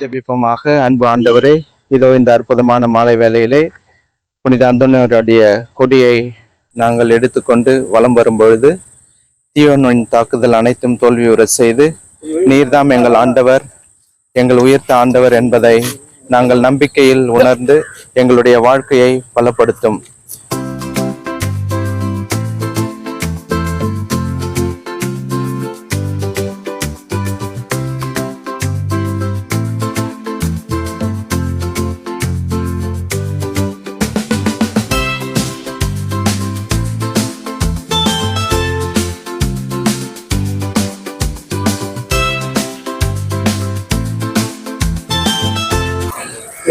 ஜெபிப்போமாக. அன்பு ஆண்டவரே இதோ இந்த அற்புதமான மாலை வேளையிலே புனித அந்தோனியருடைய கொடியை நாங்கள் எடுத்துக்கொண்டு வலம் வரும் பொழுது தீவனின் தாக்குதல் அனைத்தும் தோல்வியுற செய்து நீர்தாம் எங்கள் ஆண்டவர் எங்கள் உயிர்த்த ஆண்டவர் என்பதை நாங்கள் நம்பிக்கையில் உணர்ந்து எங்களுடைய வாழ்க்கையை பலப்படுத்தும்.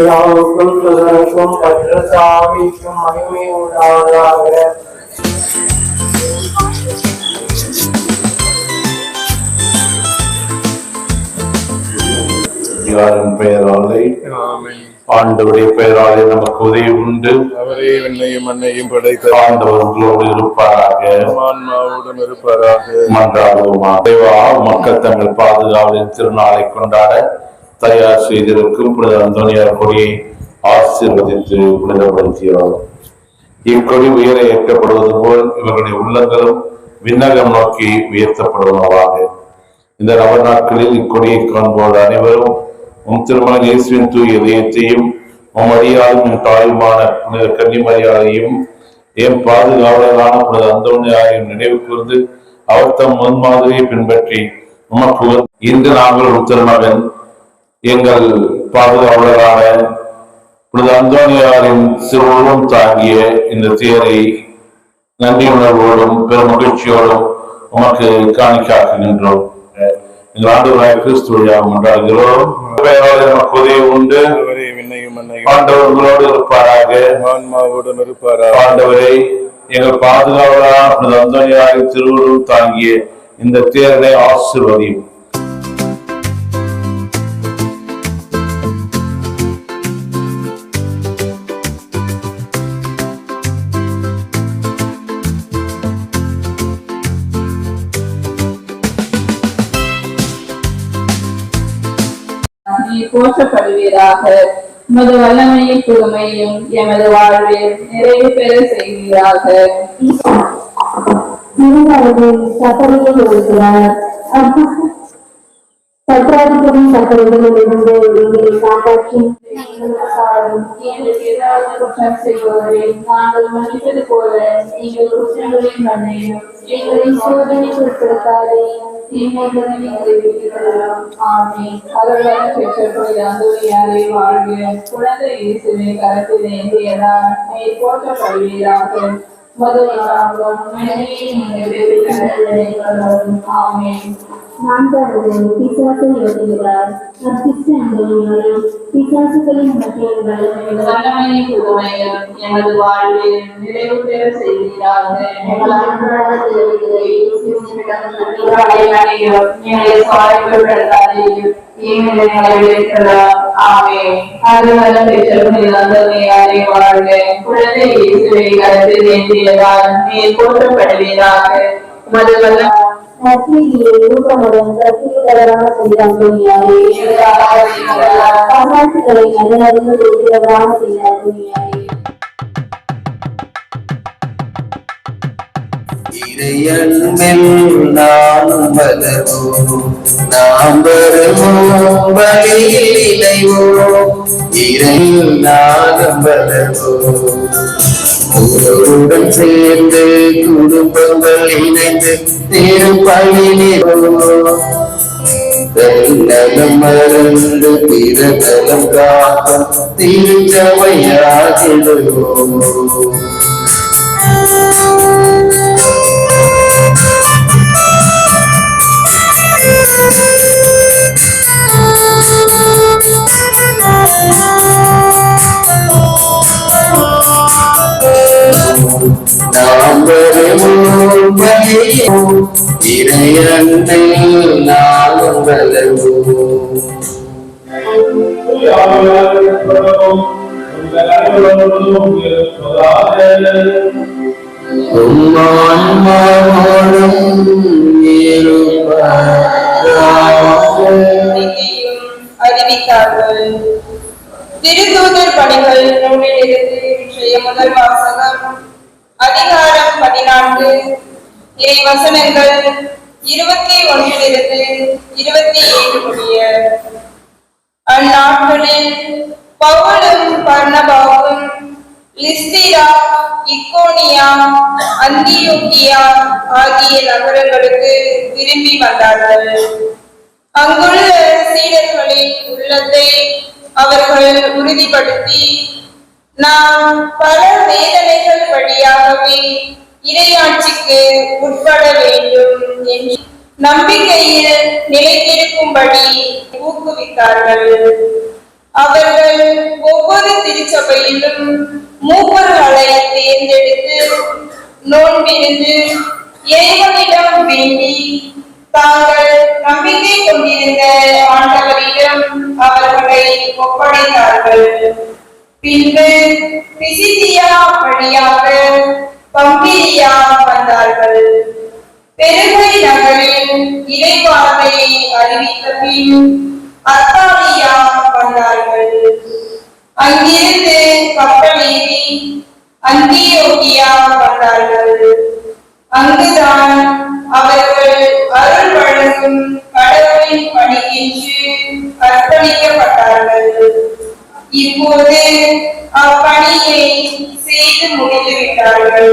பிதாவுக்கும் சுதனுக்கும் பற்றுசாமிக்கும் மகிமை உண்டாவதாக யாரின் பெயராலே ஆண்டவருடைய பெயராலே நமக்கு உதவி உண்டு. அவரே விண்ணையும் மண்ணையும் படைத்த ஆண்டவர் உங்களோடு இருப்பாராக. ஆன்மாவுடன் இருப்பாராக. மன்றாடுவோமா தேவா மக்கள் தங்கள் பாதுகாவலின் திருநாளை கொண்டாட தயார் செய்திருக்கும் புனித அந்தோனியார் கொடியை ஆசீர்வதித்து புனிதப்படுத்தியோம் இக்கொடி உயர ஏற்றப்படுவது போல் இவர்களுடைய உள்ளங்களும் விண்ணகம் நோக்கி உயர்த்தப்படுவனவாக. இந்த நவ நாட்களில் இக்கொடியை காண்போர் அனைவரும் உம் திருமண இயேசுவின் தூய இதயத்தையும் உம் அடியாரும் உம் தாயுமான புனித கன்னிமரியாதையும் என் பாதுகாவலரான புனித அந்தோனியாரையும் நினைவு கூர்ந்து அவர் தம் முன்மாதிரியை பின்பற்றி உமக்கு இன்று நாங்கள் உம் எங்கள் பாதுகாவலரான புனித அந்தோனியாரின் சிறுவரும் தாங்கிய இந்த தேரை நன்றி உணர்வோடும் பெரும் மகிழ்ச்சியோடும் உமக்கு காணிக்காக்குகின்றோம் எங்கள் ஆண்டவராய கிறிஸ்து வழியாக கொண்டாடுகிறோம் நமக்கு உதவி உண்டு. ஆண்டவர்களோடு இருப்பாராக. ஆன்மாவுடன் இருப்பாராக. ஆண்டவரை எங்கள் பாதுகாவலான புனித அந்தோனியாரின் திருவுருள் தாங்கிய இந்த தேரனை ஆசிர்வதியும். போற்றப்படுவீராக. உமது வல்லமையும் புதுமையும் எமது வாழ்வில் நிறைவு பெற செய்வீராக. திருவாரூரில் சட்டரையில் இருக்கிறார் சட்டராதிபதி சட்டரைகளில் இருந்து எங்களை காப்பாற்றி குற்றம் செய்வோரை நாங்கள் மன்னிப்பது போல நீங்கள் எங்களை சோதனைக்கு உட்படுத்தாதே குழந்தை போற்றப்படுவீராக முதலாகும் ஆமே நான்காவது பிசாசை எழுதுகிறார் அத்திஸ்ட அந்தோனியாரை பிசாசுகளின் மத்தியில் வல்லமையுள்ள வல்லமையை புதுமையும் எமது வாழ்வில் நிறைவு பெற செய்வீராக எங்கள் அன்றாட தேவைகளை இயேசுவிடம் நன்றிகளை அடையும் எங்களை சாய்வுபடுத்தாதையும் தீமைகளை நிறைவேற்றலாம் ஆமே அதுவல்ல பெற்றோர்கள் அந்தமையாரை வாழ்க குழந்தை இயேசுவை கருத்தில் ஏந்தியதால் நீர் போற்றப்படுவீராக உமது வல்ல நற்செய்தியை ஊக்கமுடன் கற்பிக்கிறவரான புனித நல்லறிந்து பேசுகிறவரான நானும் வளர்வோம் நாம் வருவோம் வழியில் இணைவோம் இறையில் நானும் வளர்வோம் ஒருவருடன் சேர்ந்து குடும்பங்கள் இணைந்து திருப்பணி நிறுவோம் மறந்து பிறநலம் காக்கும் திருச்சபையாகிடுவோம். நாம் வருவோம் வழியோம் அறிவித்தார்கள் பணிகள் இன்றைய முதல் வாசகம் அதிகார பதினான்கு. இறை வசனங்கள் இருபத்தி ஒன்றிலிருந்து இருபத்தி ஏழு முடிய அந்நாட்களில் பவுலும் பர்ணபாவும் லிஸ்திரா இக்கோனியா அந்தியோக்கியா ஆகிய நகரங்களுக்கு திரும்பி வந்தார்கள். அங்குள்ள சீடர்களின் உள்ளத்தை அவர்கள் உறுதிப்படுத்தி நாம் பல வேதனைகள் வழியாகவே இறையாட்சிக்கு உட்பட வேண்டும் என்று நம்பிக்கையில் நிலைத்திருக்கும்படி ஊக்குவித்தார்கள். அவர்கள் ஒவ்வொரு திருச்சபையிலும் மூப்பர்களை தேர்ந்தெடுத்து நோன்பிருந்து இறைவனிடம் வேண்டி தாங்கள் நம்பிக்கை கொண்டிருந்த ஆண்டவரிடம் அவர்களை ஒப்படைத்தார்கள். பின்பு பிசிதியா வழியாக பம்பீரியா வந்தார்கள் பெருமை நகரில் பார்வையை அறிவித்த பின் அத்தாலியா வந்தார்கள் அங்கிருந்து கப்பலேறி அந்தியோகியா வந்தார்கள் அங்குதான் அவர்கள் அருள் வழங்கும் கடவுளின் பணிக்கென்று அர்ப்பணிக்கப்பட்டார்கள். இப்போது அப்பணியை செய்து முடித்து விட்டார்கள்.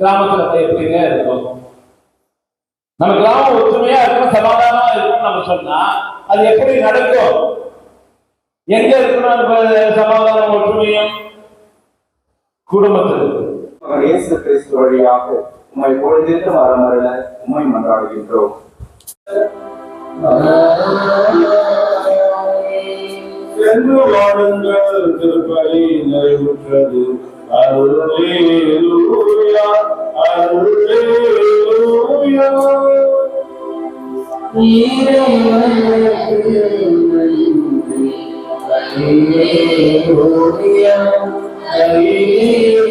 கிராமத்துல எப்படிங்க இருக்கும்? நம்ம கிராமம் ஒற்றுமையா இருக்கணும் சமாதானமா இருக்கணும் நம்ம சொன்னா அது எப்படி நடக்கும்? எங்க இருக்கணும் அந்த சமாதானம் ஒற்றுமையும் குடும்பத்தில் இயேசு கிறிஸ்து வழியாக உம்மை பொழுதிட்டு வரமருள உம்மை மன்றாடுகின்றோம். சென்று வாழுங்கள் திருப்பலி நிறைவுற்றது அருளேலூயா அருளேலூயா Hallelujah. Hallelujah.